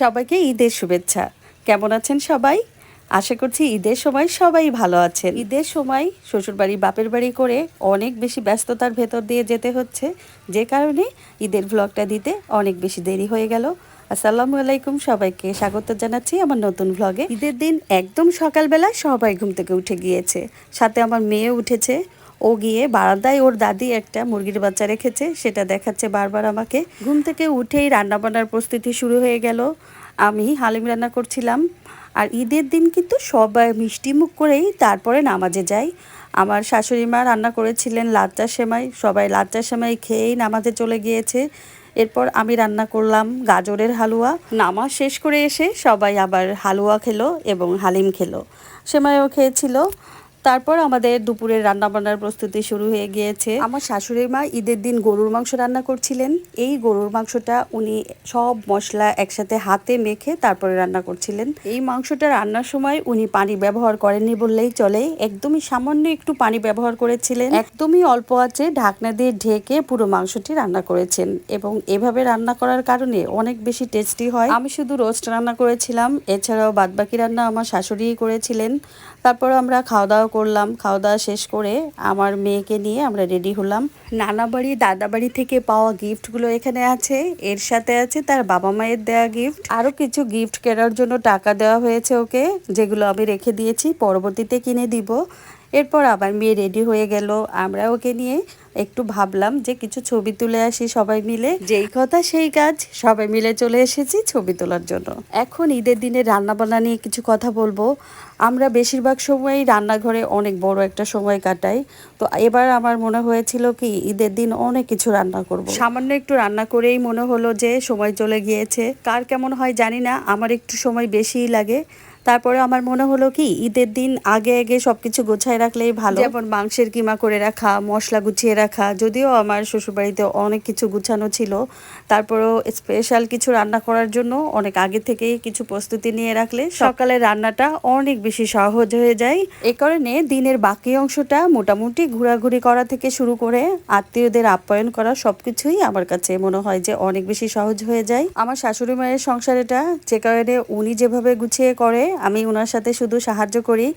সবাইকে ঈদের শুভেচ্ছা। কেমন আছেন সবাই? আশা করছি ঈদের সময় সবাই ভালো আছেন। ঈদের সময় শ্বশুরবাড়ি, বাপের বাড়ি করে অনেক বেশি ব্যস্ততার ভেতর দিয়ে যেতে হচ্ছে। যে কারণে ঈদের ভ্লগটা দিতে অনেক বেশি দেরি হয়ে গেল। আসসালামু আলাইকুম সবাইকে। স্বাগত জানাচ্ছি আমার নতুন ভ্লগে ঈদের দিন একদম সকালবেলা সবাই ঘুম থেকে উঠে গিয়েছে। সাথে আমার মেয়ে উঠেছে। ও গিয়ে বারান্দায় ওর দাদি একটা মুরগির বাচ্চা রেখেছে, সেটা দেখাচ্ছে বারবার আমাকে। ঘুম থেকে উঠেই রান্নাবান্নার প্রস্তুতি শুরু হয়ে গেল। আমি হালিম রান্না করছিলাম, আর ঈদের দিন কিন্তু সবাই মিষ্টি মুখ করেই তারপরে নামাজে যায়। আমার শাশুড়ি মা রান্না করেছিলেন লাচ্চা সেমাই, সবাই লাচ্চা সেমাই খেয়েই নামাজে চলে গিয়েছে। এরপর আমি রান্না করলাম গাজরের হালুয়া। নামাজ শেষ করে এসে সবাই আবার হালুয়া খেলো এবং হালিম খেলো। সেমাইও খেয়েছিল। তারপর আমাদের দুপুরের রান্নাবান্নার প্রস্তুতি শুরু হয়ে গিয়েছে। আমার শাশুড়ি মা ঈদের দিন গরুর মাংস রান্না করছিলেন। এই গরুর মাংসটা উনি সব মশলা একসাথে হাতে মেখে তারপরে রান্না করছিলেন। এই মাংসটা রান্নার সময় উনি পানি ব্যবহার করেননি বললেই চলে। একদমই সামান্য একটু পানি ব্যবহার করেছিলেন। একদমই অল্প আছে ঢাকনা দিয়ে ঢেকে পুরো মাংসটি রান্না করেছেন এবং এভাবে রান্না করার কারণে অনেক বেশি টেস্টি হয়। আমি শুধু রোস্ট রান্না করেছিলাম। এছাড়াও বাদবাকি রান্না আমার শাশুড়িই করেছিলেন। তারপর আমরা খাওয়া দাওয়া করলাম, খাওয়া দাওয়া শেষ করে আমার মেয়েকে নিয়ে আমরা রেডি হলাম। নানা বাড়ি, দাদা বাড়ি থেকে পাওয়া গিফটগুলো এখানে আছে। এর সাথে আছে তার বাবা মায়ের দেওয়া গিফট। আরও কিছু গিফট কেনার জন্য টাকা দেওয়া হয়েছে ওকে, যেগুলো আমি রেখে দিয়েছি, পরবর্তীতে কিনে দিব। এরপর আবার মেয়ে রেডি হয়ে গেল। আমরা ওকে নিয়ে একটু ভাবলাম যে কিছু ছবি তুলে আসি সবাই মিলে। যেই কথা সেই কাজ, সবাই মিলে চলে এসেছি ছবি তোলার জন্য। এখন ঈদের দিনে রান্নাবান্না নিয়ে কিছু কথা বলব। আমরা বেশিরভাগ সময়ই রান্নাঘরে অনেক বড় একটা সময় কাটাই। তো এবার আমার মনে হয়েছিল কি, ঈদের দিন অনেক কিছু রান্না করব। সামান্য একটু রান্না করেই মনে হলো যে সময় চলে গিয়েছে। কার কেমন হয় জানি না, আমার একটু সময় বেশিই লাগে। তারপরে আমার মনে হলো কি, ঈদের দিন আগে আগে সবকিছু গোছায় রাখলেই ভালো। যেমন মাংসের কিমা করে রাখা, মশলা গুছিয়ে রাখা, যদিও আমার শ্বশুরবাড়িতে অনেক কিছু গুছানো ছিল। তারপরেও স্পেশাল কিছু রান্না করার জন্য অনেক আগে থেকেই কিছু প্রস্তুতি নিয়ে রাখলে সকালে রান্নাটা অনেক বেশি সহজ হয়ে যায়। এ কারণে দিনের বাকি অংশটা মোটামুটি ঘোরাঘুরি করা থেকে শুরু করে আত্মীয়দের আপ্যায়ন করা সবকিছুই আমার কাছে মনে হয় যে অনেক বেশি সহজ হয়ে যায়। আমার শাশুড়ি মায়ের সংসার এটা যে কারণে উনি যেভাবে গুছিয়ে করে আমি ওনার সাথে শুধু সাহায্য করি।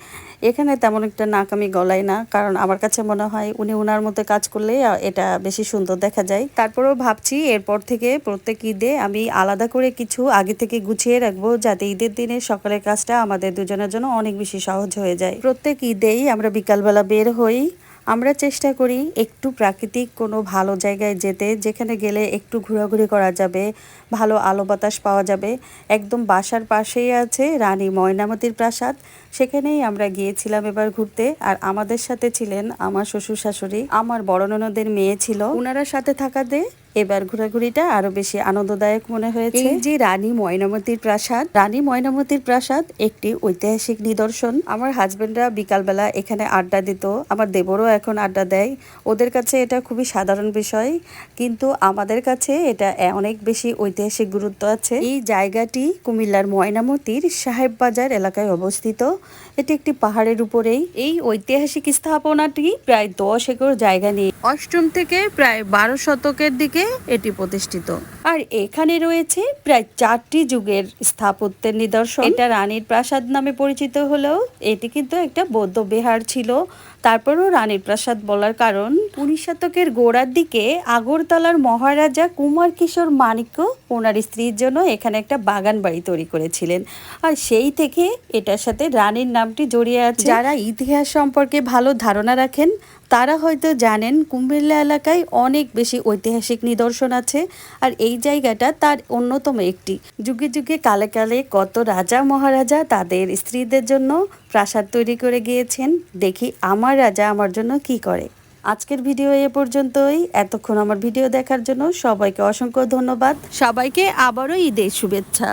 এখানে তেমন একটা নাক আমি গলাই না, কারণ আমার কাছে মনে হয় উনি ওনার মতো কাজ করলে এটা বেশি সুন্দর দেখা যায়। তারপরেও ভাবছি এরপর থেকে প্রত্যেক ঈদে আমি আলাদা করে কিছু আগে থেকে গুছিয়ে রাখব, যাতে ঈদের দিনে সকালের কাজটা আমাদের দুজনের জন্য অনেক বেশি সহজ হয়ে যায়। প্রত্যেক ঈদেই আমরা বিকালবেলা বের হই আমরা চেষ্টা করি একটু প্রাকৃতিক কোনো ভালো জায়গায় যেতে, যেখানে গেলে একটু ঘোরাঘুরি করা যাবে, ভালো আলো বাতাস পাওয়া যাবে। একদম বাসার পাশেই আছে রানী ময়নামতির প্রাসাদ। সেখানেই আমরা গিয়েছিলাম এবার ঘুরতে। আর আমাদের সাথে ছিলেন আমার শ্বশুর শাশুড়ি। আমার বড় ননদের মেয়ে ছিল। ওনারা সাথে থাকাতে এবার ঘোরাঘুরিটা আরও বেশি আনন্দদায়ক মনে হয়েছে। এই যে রানী ময়নামতির প্রাসাদ, রানী ময়নামতির প্রাসাদ একটি ঐতিহাসিক নিদর্শন। আমার হাজবেন্ডরা বিকালবেলা এখানে আড্ডা দিত, আমার দেবরও এখন আড্ডা দেয়। ওদের কাছে এটা খুবই সাধারণ বিষয়, কিন্তু আমাদের কাছে এটা অনেক বেশি ঐতিহাসিক গুরুত্ব আছে। এই জায়গাটি কুমিল্লার ময়নামতির সাহেব বাজার এলাকায় অবস্থিত। এটি একটি পাহাড়ের উপরেই। এই ঐতিহাসিক স্থাপনাটি প্রায় দশ একর জায়গা নিয়ে। অষ্টম থেকে প্রায় বারো শতকের দিকে এটি প্রতিষ্ঠিত। আর এখানে রয়েছে প্রায় চারটি যুগের স্থাপত্যের নিদর্শন। এটা রানীর প্রাসাদ নামে পরিচিত হলেও এটি কিন্তু একটা বৌদ্ধ বিহার ছিল। তারপরও রানীর প্রাসাদ বলার কারণ, উনিশ শতকের গোড়ার দিকে আগরতলার মহারাজা কুমার কিশোর মাণিক্য ওনার স্ত্রীর জন্য এখানে একটা বাগান বাড়ি তৈরি করেছিলেন। আর সেই থেকে এটার সাথে রানীর নামটি জড়িয়ে আছে। যারা ইতিহাস সম্পর্কে ভালো ধারণা রাখেন, তারা হয়তো জানেন কুমিল্লা এলাকায় অনেক বেশি ঐতিহাসিক নিদর্শন আছে। আর এই জায়গাটা তার অন্যতম একটি। যুগে যুগে কালে কালে কত রাজা মহারাজা তাদের স্ত্রীদের জন্য প্রাসাদ তৈরি করে গিয়েছেন। দেখি আমার রাজা আমার জন্য কি করে। আজকের ভিডিও এ পর্যন্তই। এতক্ষণ আমার ভিডিও দেখার জন্য সবাইকে অসংখ্য ধন্যবাদ। সবাইকে আবারও ঈদের শুভেচ্ছা।